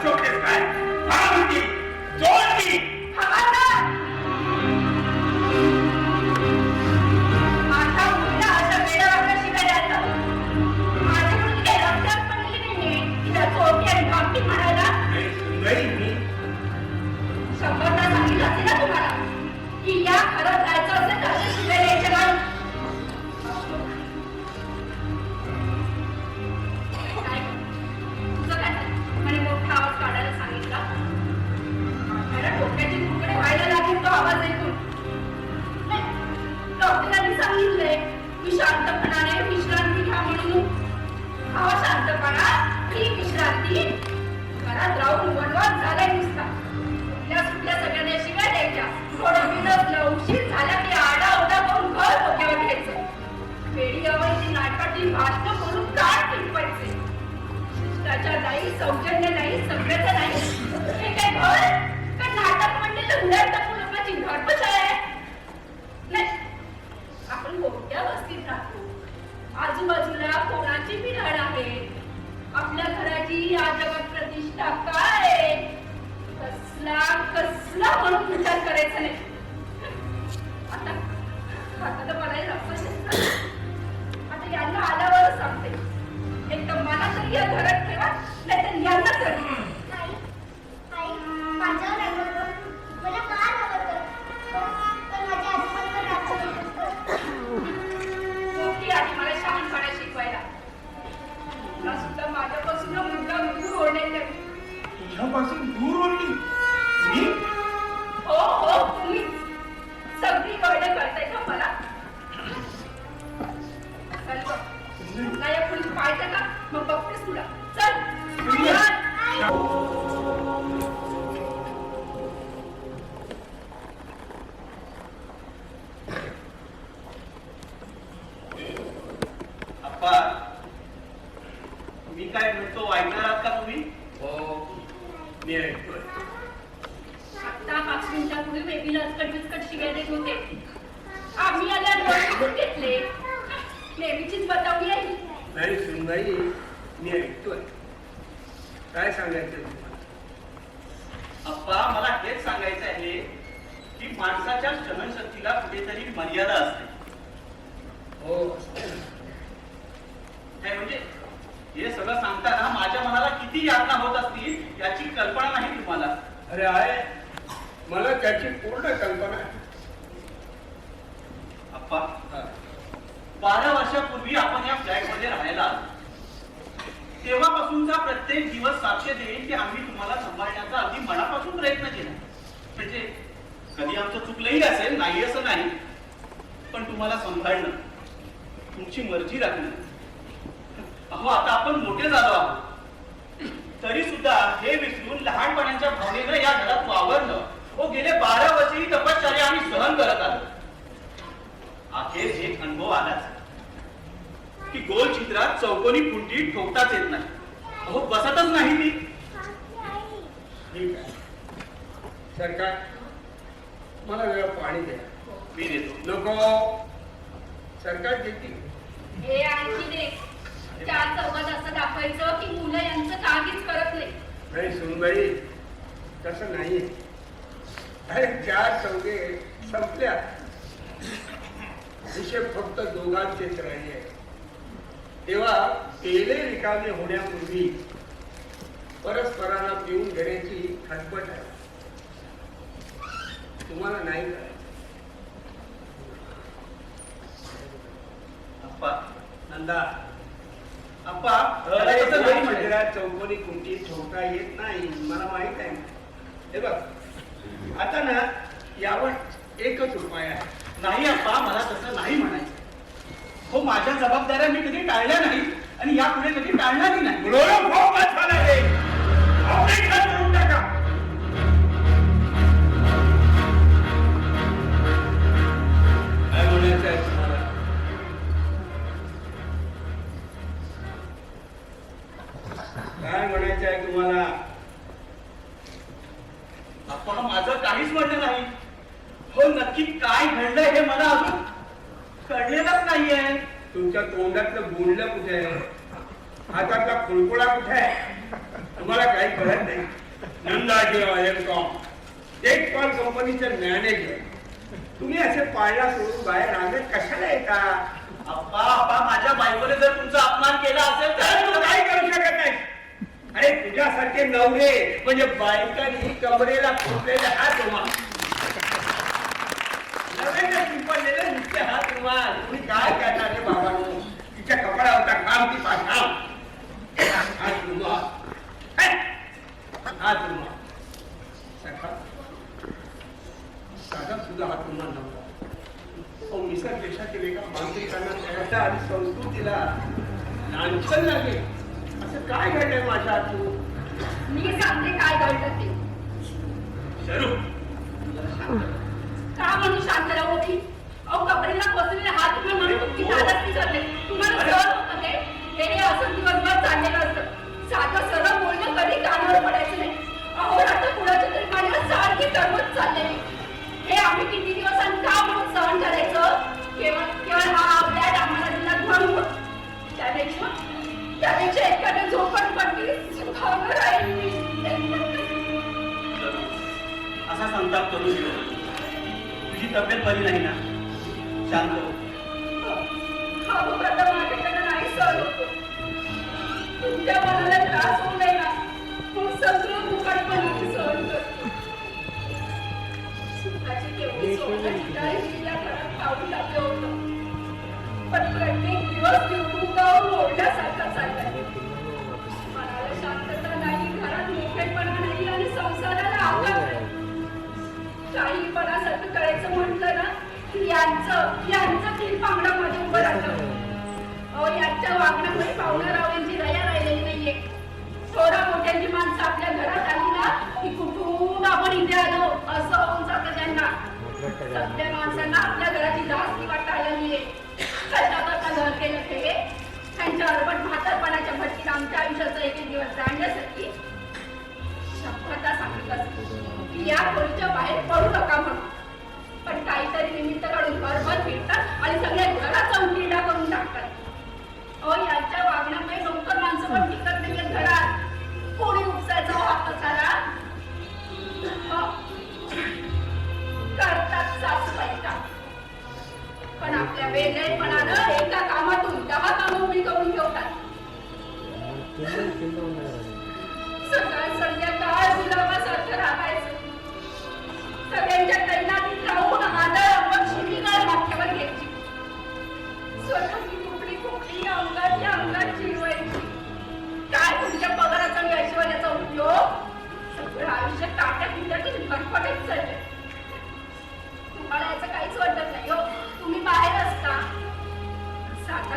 शोधतेस काय सौजन्य नाही सभ्यता नाही. हे काय घर? का नाटक म्हणलेलं उलट टाकू लोकांची घरपशाळ आहे? नाही आपण मोठ्या वस्तीत राहतो. आजूबाजूला कोणाची बिराड आहे? आपल्या घराची या जगात प्रतिष्ठा काय? कसला कसला म्हणून विचार करायचा नाही. आता आता तुझ्यापासून दूर ओढली मी नेहमीचीच बतावली आहे. नाही सुंदरी मी ऐकतोय. काय सांगायचं तुम्हाला? अप्पा मला हेच सांगायचं आहे की माणसाच्या सहनशक्तीला कुठेतरी मर्यादा असते. हो काय म्हणजे? हे सगळं सांगताना माझ्या मनाला किती यातना होत असतील याची कल्पना नाही तुम्हाला. अरे आहे. मला त्याची पूर्ण कल्पना आहे. अप्पा. बारा वर्षापूर्वी आपण या फ्लॅटमध्ये राहायला आलो. तेव्हापासूनचा प्रत्येक दिवस साक्ष देईल की आम्ही तुम्हाला सांभाळण्याचा अगदी मनापासून प्रयत्न केला. म्हणजे कधी आमचं चुकलंही असेल नाही असं नाही पण तुम्हाला सांभाळणं तुमची मर्जी राखणं. अहो आता आपण मोठे झालो आहोत. तरी सुद्धा हे विसरून लहानपणाच्या भावनेनं या घरात वावरलं हो गेले बारा वर्षेही ही तपश्चर्या आम्ही सहन करत आलो. अखेर एक अनुभव आलाच. की गोल चित्रात चौकोनी पुंटी ठोकताच येत नाही. अहो बसतच नाही ती. सरकार मला वेळ पाणी द्या. मी देतो. नको सरकार देतील. हे आणखी दे. चार चौघात असं दाखवायचं की मुलं यांचं काहीच करत नाही. नाही सुनबाई तसं नाही अरे चार चौघे संपल्या. हिशेब फक्त दोघांचेच राहिले. आहे तेव्हा पेले रिकामे होण्यापूर्वी परस्परांना पिऊन घेण्याची खटपट आहे. तुम्हाला नाही अप्पा नंदा. अप्पा चौकोनी कुंटी ठोकता येत नाही. मला माहीत आहे. हे बघ. आता ना यावर एकच उपाय आहे. नाही अप्पा मला तसं नाही म्हणायचं. हो माझ्या जबाबदाऱ्या मी कधी टाळल्या नाही आणि यापुढे कधी टाळणारही नाही. काय म्हणायचं आहे तुम्हाला? काय म्हणायचं आहे तुम्हाला? अप्पा माझं काहीच म्हणणं हो नक्की काय घडलंय हे मला अजून कळलेलंच नाहीये. तुमच्या तोंडातलं बोलणं कुठे आहे? हातातला खुळकुळा कुठे आहे? तुम्हाला काही कळत नाही. नंदाजीराव कंपनीचे मॅनेजर. तुम्ही असे पाळणा सोडून बाहेर रांगेत कशाला येता? अप्पा अप्पा माझ्या बायकोने जर तुमचा अपमान केला असेल तर काही करू शकत नाही. अरे तुझ्यासारखे नवरे म्हणजे बायकांनी कमरेला फुटलेले हात रुमाल शिंपडलेले नुसते हात रुमाल तुम्ही काय करणार रे बाबांनो तिच्या कपड्यावरचा काम ती पाठाव हात रुमाल हे! हात रुमाल साधा हात नव्हता मिसर देशातील एका मांत्रिकांना त्याच्या आणि संस्कृतीला लांछन लागले असं काय घडलंय माझ्या हातून मी सांगते काय घडलं ते म्हणून शांत राहू होती अहो कपड्याला बसलेले हात तुम्ही म्हणून तुमची दादाच विचारले तुम्हाला सहन होतं ते हे असं दिवसभर चाललेलं असतं. साधं सरळ बोलणं कधी कानावर पडायचं नाही. अहो आता कुणाच्या तरी कानावर सारखी टरवत चाललेली. हे आम्ही किती दिवस आणि का म्हणून सहन करायचं? केवळ केवळ हा आपल्या आम्हाला दिला म्हणून त्यापेक्षा त्यापेक्षा एखाद्या झोपट पडली सुखावर राहील असा संताप करू नको तुझी तब्येत बरी नाही ना शांत हो. भोगाचा माझ्याकडे नाही सहन होतो. तुमच्या मनाला त्रास होऊ नये ना म्हणून सगळं मुकाटपणाने सहन करतो. सुखाची केवढी सोन्याची डाळ या घरात पाऊल टाकलं होतं. पण प्रत्येक दिवस निवडून जाऊन ओढल्यासारखा की यांचं यांचं तीन पांगडामध्ये उभं राहतं. अहो यांच्या वागण्यामध्ये पाहुणाराव यांची दया राहिलेली नाहीये. थोडा मोठ्यांची माणसं आपल्या घरात आली ना की कुठून आपण इथे आलो असं होऊन जातं त्यांना. सगळ्या माणसांना आपल्या घराची धास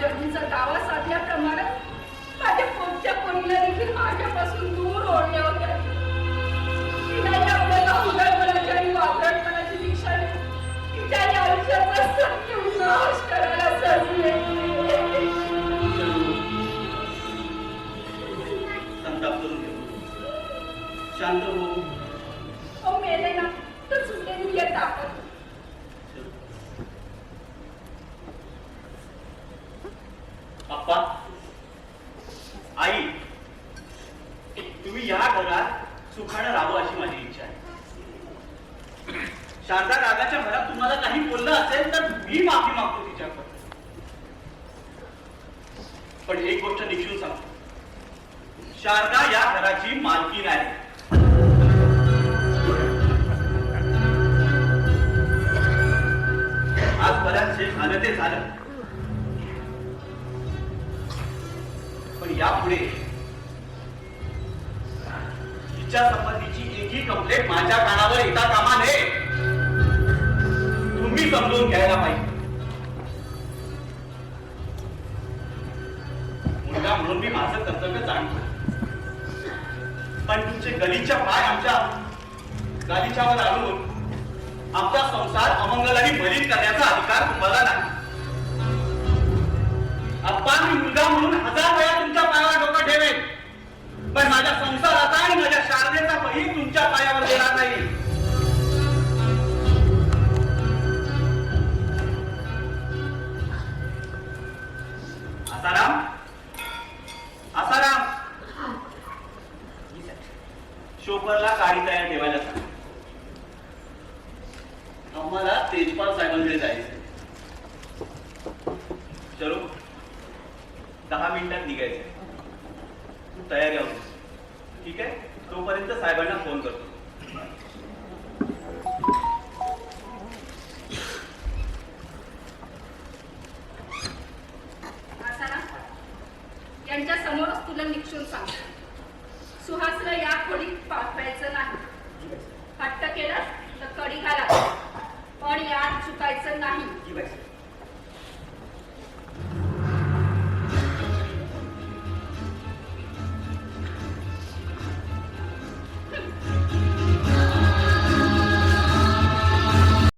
जर्नीचा दावा साधल्याप्रमाणे माझ्या पोटच्या कोणीला देखील माझ्यापासून दूर ओढल्या होत्या तिलाही आपल्याला उदळपणाची आणि वावरटपणाची दीक्षा दिली. तिच्याही आयुष्याचा सत्य करायला सजले संताप शांत हो अहो मेले ना तर सुटेल येत आपण अप्पा आई तुम्ही या घरात सुखानं राहावं अशी माझी इच्छा आहे शारदा रागाच्या घरात तुम्हाला काही बोललं असेल तर मी माफी मागतो तिच्याकडे पण एक गोष्ट निश्चित सांगतो. शारदा या घराची मालकी आहे आज बऱ्याचशे झालं ते झालं. पण यापुढे तिच्या संबंधीची एकही कंप्लेंट माझ्या कानावर येता कामा नये. तुम्ही समजून घ्यायला पाहिजे. मुलगा म्हणून मी माझं कर्तव्य जाणतो. पण तुमचे गलीच्या पाय आमच्या गालीच्यावर आणून आमचा संसार अमंगलाने बलित करण्याचा अधिकार तुम्हाला नाही. अप्पा मी मुलगा म्हणून हजार वेळा तुमच्या पायावर डोकं ठेवेन. पण माझ्या संसाराचा आणि माझ्या शारदेचा बहीण तुमच्या पायावर देणार नाही. दहा मिनिटात निघायचं तयारी आहोत ठीक आहे? तोपर्यंत साहेबांना फोन करतो.